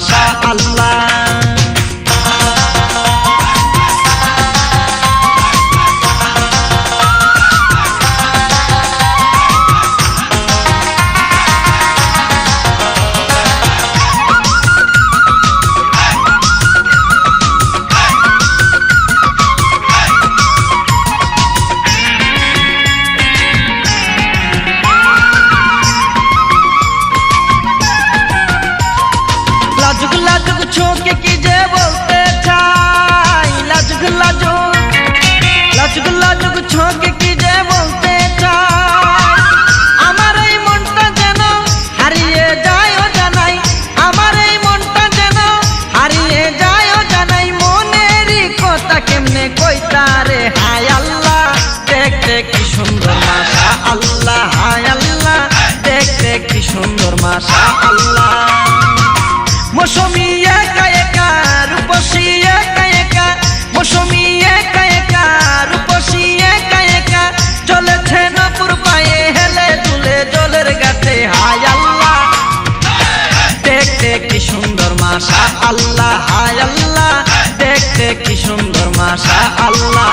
মাশা আল্লাহ ছোকে কি যে বলতে চাই? লাজুক লাজুক লাজুক লাজুক ছোকে কি যে বলতে চাই? আমার এই মনটা যেন হারিয়ে যায় ও জানাই আমার এই মনটা যেন হারিয়ে যায় ও জানাই মনেরই কথা কেমনে কইতা রে হায় আল্লাহ দেখতে কি আল্লাহ হায় আল্লাহ দেখতে কি সুন্দর মাশা আল্লাহ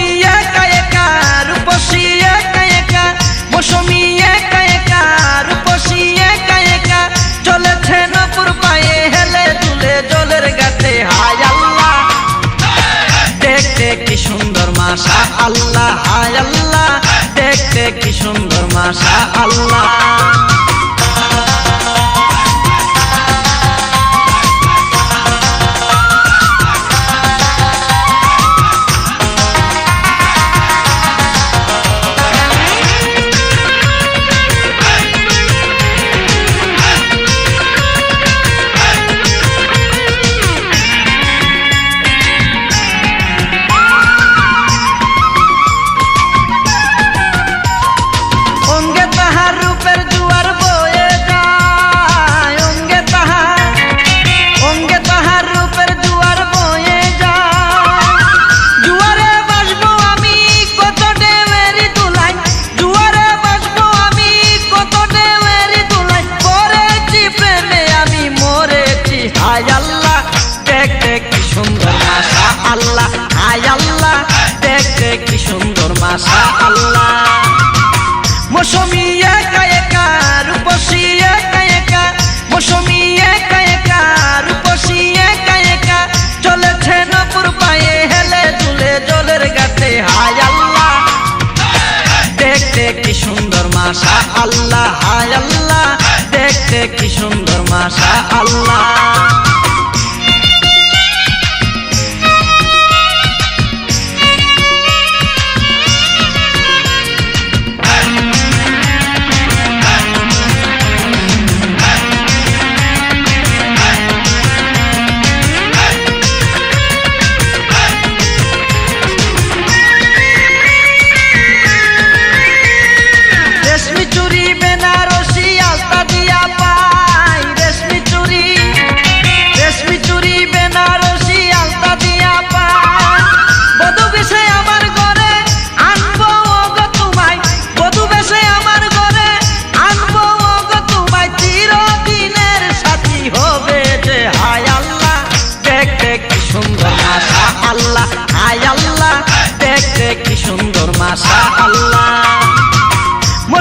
আল্লাহ। দেখতে কি সুন্দর মাশা আল্লাহ। হায় আল্লাহ দেখতে কি সুন্দর মাশা আল্লাহ। মৌসুমি একা একা একা একা। মৌসুমি একা একা একা একা। চলেছে নপুর পায়ে, হেলে জলের হায় আল্লাহ কি সুন্দর মাশা আল্লাহ। হায় আল্লাহ কি সুন্দর মাশা আল্লাহ।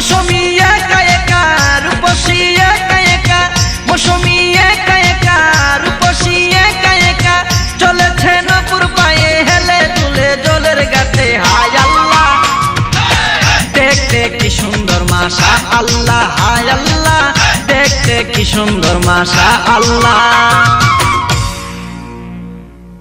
মৌসুমি একা একা, রূপসী একা একা, মৌসুমি একা একা, রূপসী একা হেলে তুলে জলের গাতে আল্লাহ। দেখতে কি সুন্দর মাশা আল্লাহ আল্লাহ। দেখতে কি সুন্দর মাশা আল্লাহ